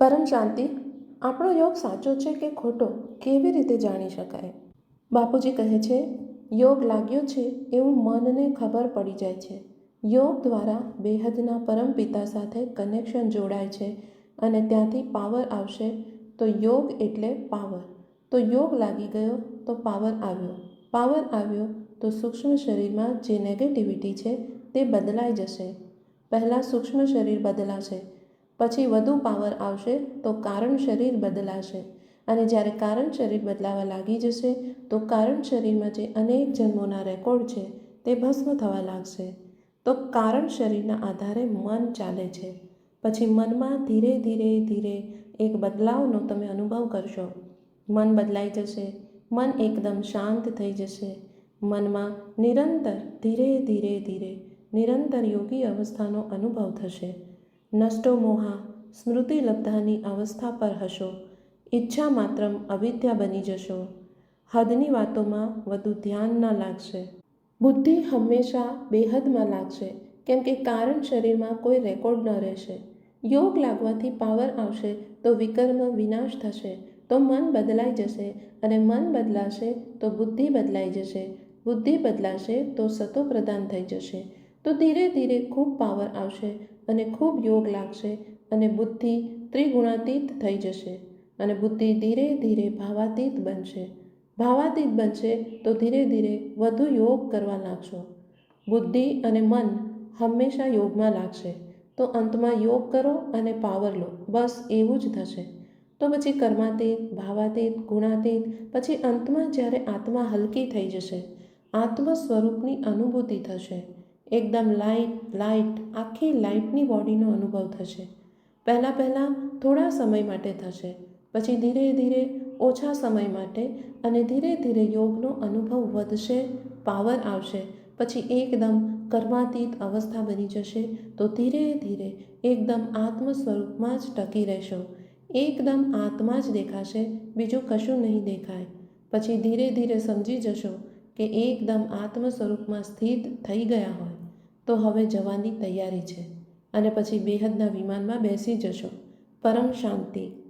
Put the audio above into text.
પરમ શાંતિ, આપણો યોગ સાચો છે કે ખોટો, કેવી રીતે જાણી શકાય? બાપુજી કહે છે, યોગ લાગ્યો છે એવું મનને ખબર પડી જાય છે. યોગ દ્વારા બેહદના પરમ પિતા સાથે કનેક્શન જોડાય છે અને ત્યાંથી પાવર આવશે તો યોગ એટલે પાવર તો યોગ લાગી ગયો તો પાવર આવ્યો. પાવર આવ્યો તો સૂક્ષ્મ શરીરમાં જે નેગેટિવિટી છે તે બદલાઈ જશે. પહેલાં સૂક્ષ્મ શરીર બદલાશે પછી વધુ પાવર આવશે તો કારણ શરીર બદલાશે. અને જ્યારે કારણ શરીર બદલાવા લાગી જશે, તો કારણ શરીરમાં જે અનેક જન્મોના રેકોર્ડ છે, તે ભસ્મ થવા લાગશે. તો કારણ શરીરના આધારે મન ચાલે છે. પછી મનમાં ધીરે ધીરે ધીરે એક બદલાવનો તમે અનુભવ કરશો. મન બદલાઈ જશે, મન એકદમ શાંત થઈ જશે. મનમાં નિરંતર ધીરે ધીરે ધીરે નિરંતર યોગી અવસ્થાનો અનુભવ થશે. નષ્ટો મોહા સ્મૃતિ અવસ્થા પર હશો. ઈચ્છા માત્રમ અવિદ્યા બની જશો. હદની વાતોમાં વધુ ધ્યાન ન લાગશે. બુદ્ધિ હંમેશા બેહદમાં લાગશે, કેમ કે કારણ શરીરમાં કોઈ રેકોર્ડ ન રહેશે. યોગ લાગવાથી પાવર આવશે તો વિકર્મ વિનાશ થશે, તો મન બદલાઈ જશે અને મન બદલાશે તો બુદ્ધિ બદલાઈ જશે. બુદ્ધિ બદલાશે તો સતો પ્રદાન થઈ જશે. તો ધીરે ધીરે ખૂબ પાવર આવશે અને ખૂબ યોગ લાગશે અને બુદ્ધિ ત્રિગુણાતીત થઈ જશે અને બુદ્ધિ ધીરે ધીરે ભાવાતીત બનશે. ભાવાતીત બનશે તો ધીરે ધીરે વધુ યોગ કરવા લાગશો. બુદ્ધિ અને મન હંમેશા યોગમાં લાગશે. તો અંતમાં યોગ કરો અને પાવર લો. બસ એવું જ થશે. તો પછી કર્માતીત, ભાવાતીત, ગુણાતીત, પછી અંતમાં જ્યારે આત્મા હલકી થઈ જશે આત્મ સ્વરૂપની અનુભૂતિ થશે. એકદમ લાઇટ લાઇટ આખી લાઇટની બોડીનો અનુભવ થશે. પહેલાં પહેલાં થોડા સમય માટે થશે, પછી ધીરે ધીરે ઓછા સમય માટે અને ધીરે ધીરે યોગનો અનુભવ વધશે, પાવર આવશે, પછી એકદમ કર્માતીત અવસ્થા બની જશે, તો ધીરે ધીરે એકદમ આત્મ સ્વરૂપમાં જ ટકી રહેશો. એકદમ આત્મા જ દેખાશે, બીજું કશું નહીં દેખાય. પછી ધીરે ધીરે સમજી જશો કે એકદમ આત્મ સ્વરૂપમાં સ્થિત થઈ ગયા હોય. તો હવે જવાની તૈયારી છે. અને પછી બેહદના વિમાનમાં બેસી જશો. પરમ શાંતિ.